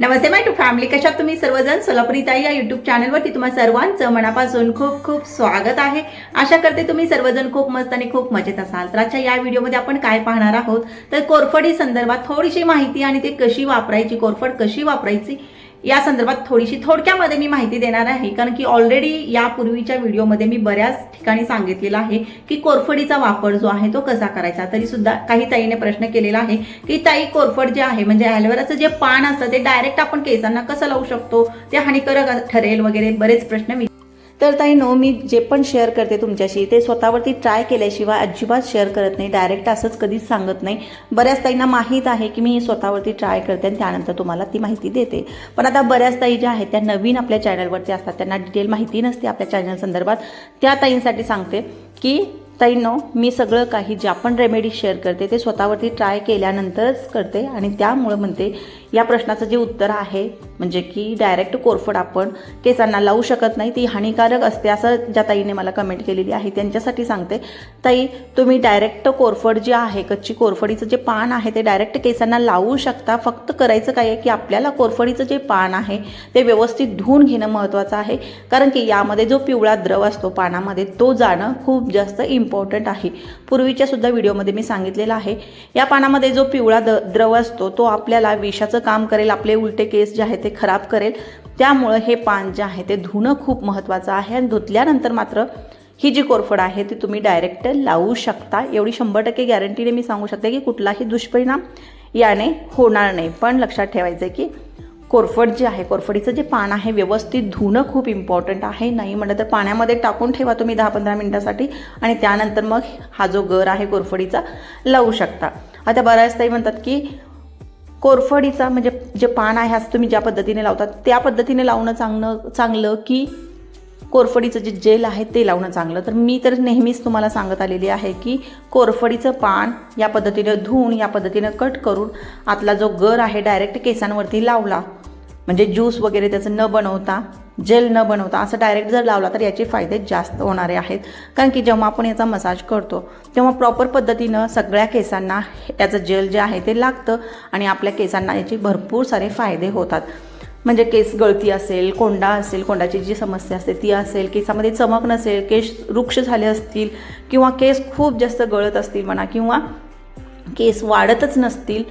Namaste my to family कशात तुम्ही सर्वजण? सोलापुरी ताई या युट्यूब चॅनलवरती तुम्हा सर्वांचं मनापासून खूप खूप स्वागत आहे. आशा करते तुम्ही सर्वजण खूप मस्त आणि खूप मजेत असाल. तर आजच्या या व्हिडिओमध्ये आपण काय पाहणार आहोत? तर कोरफडी संदर्भात थोडीशी माहिती आणि ते कशी वापरायची कोरफड कशी वापरायची या संदर्भात थोडीशी थोडक्यामध्ये मी माहिती देणार आहे कारण की ऑलरेडी यापूर्वीच्या व्हिडिओमध्ये मी बऱ्याच ठिकाणी सांगितलेलं आहे की कोरफडीचा वापर जो आहे तो कसा करायचा. तरी सुद्धा काही ताईने प्रश्न केलेला आहे की ताई कोरफड जे आहे म्हणजे ॲलोवेराचं जे पान असतं ते डायरेक्ट आपण केसांना कसं लावू शकतो? ते हानिकारक ठरेल वगैरे बरेच प्रश्न मी तर ताई नो मी जे पण शेअर करते तुमच्याशी ते स्वतःवरती ट्राय केल्याशिवाय अजिबात शेअर करत नाही. डायरेक्ट असंच कधीच सांगत नाही. बऱ्याच ताईंना माहीत आहे की मी स्वतःवरती ट्राय करते आणि त्यानंतर तुम्हाला ती माहिती देते. पण आता बऱ्याच ताई ज्या आहेत त्या नवीन आपल्या चॅनलवरती असतात. त्यांना डिटेल माहिती नसते आपल्या चॅनल संदर्भात. त्या ताईंसाठी सांगते की ताईंनो मी सगळं काही ज्या पण रेमेडी शेअर करते ते स्वतःवरती ट्राय केल्यानंतरच करते आणि त्यामुळं म्हणते या प्रश्नाचं जे उत्तर आहे म्हणजे की डायरेक्ट कोरफड आपण केसांना लावू शकत नाही ती हानिकारक असते असं ज्या ताईने मला कमेंट केलेली आहे त्यांच्यासाठी सांगते. ताई तुम्ही डायरेक्ट कोरफड जे आहे कच्ची कोरफडीचं जे पान आहे ते डायरेक्ट केसांना लावू शकता. फक्त करायचं काय आहे की आपल्याला कोरफडीचं जे पान आहे ते व्यवस्थित धुवून घेणं महत्त्वाचं आहे. कारण की यामध्ये जो पिवळा द्रव असतो पानामध्ये तो जाणं खूप जास्त इम्पॉर्टंट आहे. पूर्वीच्या सुद्धा व्हिडिओमध्ये मी सांगितलेलं आहे या पानामध्ये जो पिवळा द द्रव असतो तो आपल्याला विषाचं काम करेल आपले उलटे केस जे आहे ते खराब करेल. त्यामुळं हे पान जे आहे ते धुणं खूप महत्त्वाचं आहे आणि धुतल्यानंतर मात्र ही जी कोरफड आहे ती तुम्ही डायरेक्ट लावू शकता. एवढी शंभर टक्के गॅरंटीने मी सांगू शकते की कुठलाही दुष्परिणाम याने होणार नाही. पण लक्षात ठेवायचं आहे की कोरफड जे आहे कोरफडीचं जे पान आहे व्यवस्थित धुणं खूप इम्पॉर्टंट आहे. नाही म्हटलं तर पाण्यामध्ये टाकून ठेवा तुम्ही दहा पंधरा मिनटासाठी आणि त्यानंतर मग हा जो गर आहे कोरफडीचा लावू शकता. आता बऱ्याच ताई म्हणतात की कोरफडीचा म्हणजे जे पान आहे असं तुम्ही ज्या पद्धतीने लावतात त्या पद्धतीने लावणं चांगलं चांगलं की कोरफडीचं जे जेल आहे ते लावणं चांगलं? तर मी तर नेहमीच तुम्हाला सांगत आलेली आहे की कोरफडीचं पान या पद्धतीनं धुवून या पद्धतीनं कट करून आतला जो गर आहे डायरेक्ट केसांवरती लावला. म्हणजे ज्यूस वगैरे त्याचं न बनवता जेल न बनवता असं डायरेक्ट जर लावला तर याचे फायदे जास्त होणारे आहेत. कारण की जेव्हा आपण याचा मसाज करतो तेव्हा प्रॉपर पद्धतीनं सगळ्या केसांना याचं जेल जे आहे ते लागतं आणि आपल्या केसांना याचे भरपूर सारे फायदे होतात. म्हणजे केस गळती असेल कोंडा असेल कोंडाची जी समस्या असते ती असेल केसामध्ये चमक नसेल केस वृक्ष झाले असतील किंवा केस खूप जास्त गळत असतील म्हणा किंवा केस वाढतच नसतील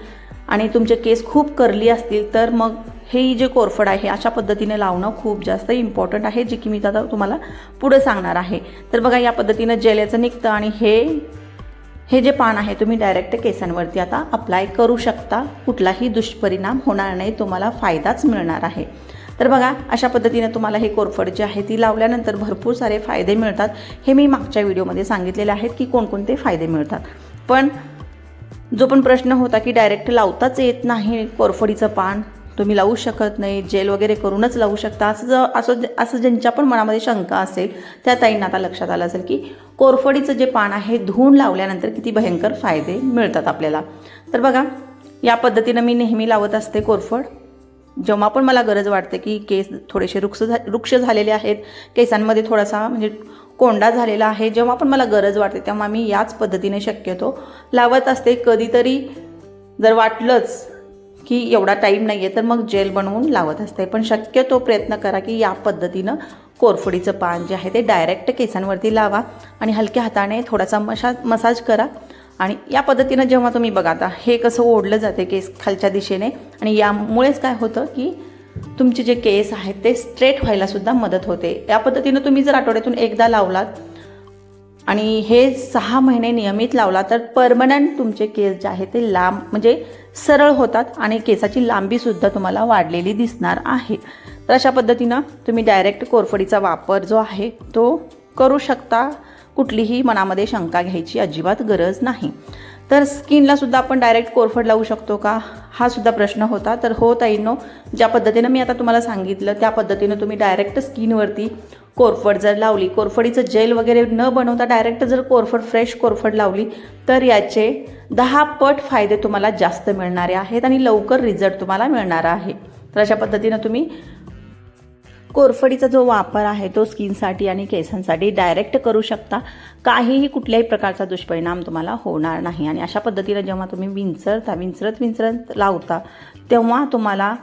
आणि तुमचे केस खूप करली असतील तर मग हे जे कोरफड आहे अशा पद्धतीने लावणं खूप जास्त इम्पॉर्टंट आहे जे की मी आता तुम्हाला पुढं सांगणार आहे. तर बघा या पद्धतीनं जेल याचं निघतं आणि हे हे जे पान आहे तुम्ही डायरेक्ट केसांवरती आता अप्लाय करू शकता. कुठलाही दुष्परिणाम होणार नाही तुम्हाला फायदाच मिळणार आहे. तर बघा अशा पद्धतीने तुम्हाला हे कोरफड जे आहे ती लावल्यानंतर भरपूर सारे फायदे मिळतात. हे मी मागच्या व्हिडिओमध्ये सांगितलेले आहेत की कोणकोणते फायदे मिळतात. पण जो पण प्रश्न होता की डायरेक्ट लावताच येत नाही कोरफडीचं पान तुम्ही लावू शकत नाही जेल वगैरे करूनच लावू शकता असं ज असं असं ज्यांच्या पण मनामध्ये शंका असेल त्या ताईंना आता लक्षात आलं असेल की कोरफडीचं जे पान आहे धुवून लावल्यानंतर किती भयंकर फायदे मिळतात आपल्याला. तर बघा या पद्धतीनं मी नेहमी लावत असते कोरफड. जेव्हा पण मला गरज वाटते की केस थोडेसे वृक्ष झा वृक्ष झालेले आहेत केसांमध्ये थोडासा म्हणजे कोंडा झालेला आहे. जेव्हा पण मला गरज वाटते तेव्हा मी याच पद्धतीने शक्यतो लावत असते. कधीतरी जर वाटलंच की एवढा टाईम नाही आहे तर मग जेल बनवून लावत असते. पण शक्यतो प्रयत्न करा की या पद्धतीनं कोरफडीचं पान जे आहे ते डायरेक्ट केसांवरती लावा आणि हलक्या हाताने थोडासा मशा मसाज करा. आणि या पद्धतीनं जेव्हा तुम्ही बघा आता हे कसं ओढलं जाते केस खालच्या दिशेने आणि यामुळेच काय होतं की तुमचे जे केस आहेत ते स्ट्रेट व्हायलासुद्धा मदत होते. या पद्धतीनं तुम्ही जर आठवड्यातून एकदा लावलात आणि हे सहा महिने नियमित लावला तर परमनंट तुमचे केस जे आहे ते लांब म्हणजे सरळ होतात आणि केसाची लांबीसुद्धा तुम्हाला वाढलेली दिसणार आहे. तर अशा पद्धतीनं तुम्ही डायरेक्ट कोरफडीचा वापर जो आहे तो करू शकता. कुठलीही मनामध्ये शंका घ्यायची अजिबात गरज नाही. तर स्किनला सुद्धा आपण डायरेक्ट कोरफड लावू शकतो का? हा सुद्धा प्रश्न होता. तर हो ताईनो ज्या पद्धतीनं मी आता तुम्हाला सांगितलं त्या पद्धतीनं तुम्ही डायरेक्ट स्किनवरती कोरफड जर लावली कोरफडीचं जेल वगैरे न बनवता डायरेक्ट जर कोरफड फ्रेश कोरफड लावली तर याचे दहा पट फायदे तुम्हाला जास्त मिळणारे आहेत आणि लवकर रिझल्ट तुम्हाला मिळणार आहे. तर अशा पद्धतीनं तुम्ही कोरफडीचा जो वापर आहे तो स्किनसाठी आणि केसांसाठी डायरेक्ट करू शकता. काहीही कुठल्याही प्रकारचा दुष्परिणाम तुम्हाला होणार नाही. आणि अशा पद्धतीनं जेव्हा तुम्ही विंचरता विंचरत विंचरत लावता तेव्हा तुम्हाला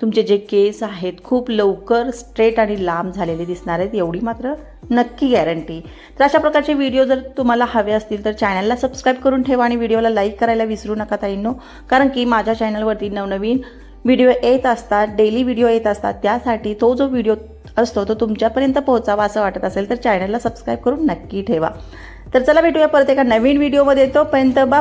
तुमचे जे केस आहेत खूप लवकर स्ट्रेट आणि लांब झालेले दिसणार आहेत एवढी मात्र नक्की गॅरंटी तर अशा प्रकारचे व्हिडिओ जर तुम्हाला हवे असतील तर चॅनलला सबस्क्राईब करून ठेवा आणि व्हिडिओला लाईक करायला विसरू नका ताईंनो. कारण की माझ्या चॅनलवरती नवनवीन व्हिडिओ येत असतात डेली व्हिडिओ येत असतात त्यासाठी तो जो व्हिडिओ असतो तो तुमच्यापर्यंत पोहोचावा असं वाटत असेल तर चॅनलला सबस्क्राईब करून नक्की ठेवा. तर चला भेटूया परत एका नवीन व्हिडिओमध्ये तोपर्यंत बाबा